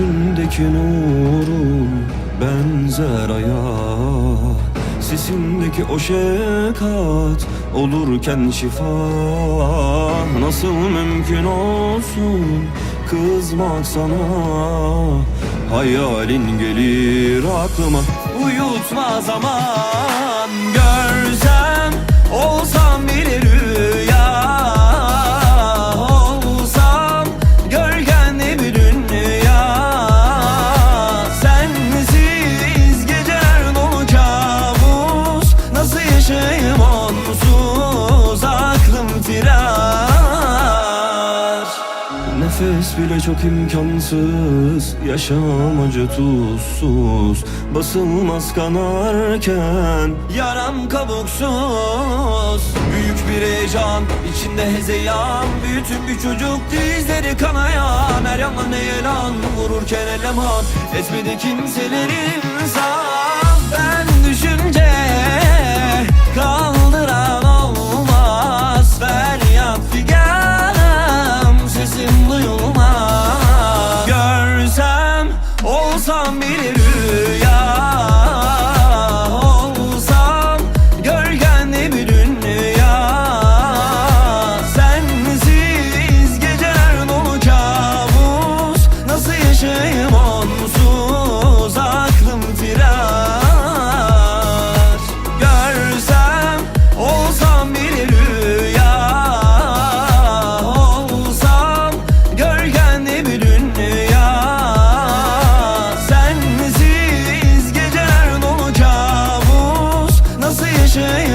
Gözlerindeki nurun benzer aya Sesindeki o şefkat olurken şifa. Nasıl mümkün olsun kızmak sana Hayalin gelir aklıma. Uyutma zaman Görsem Nefes bile çok imkansız Yaşam acı tuzsuz. Basılmaz kanarken Yaram kabuksuz. Büyük bir heyecan içinde hezeyan. Büyütün bir çocuk dizleri kanayan. Her yandan heyelan vururken eleman Etmedi kimseler olsam bir rüya 谁？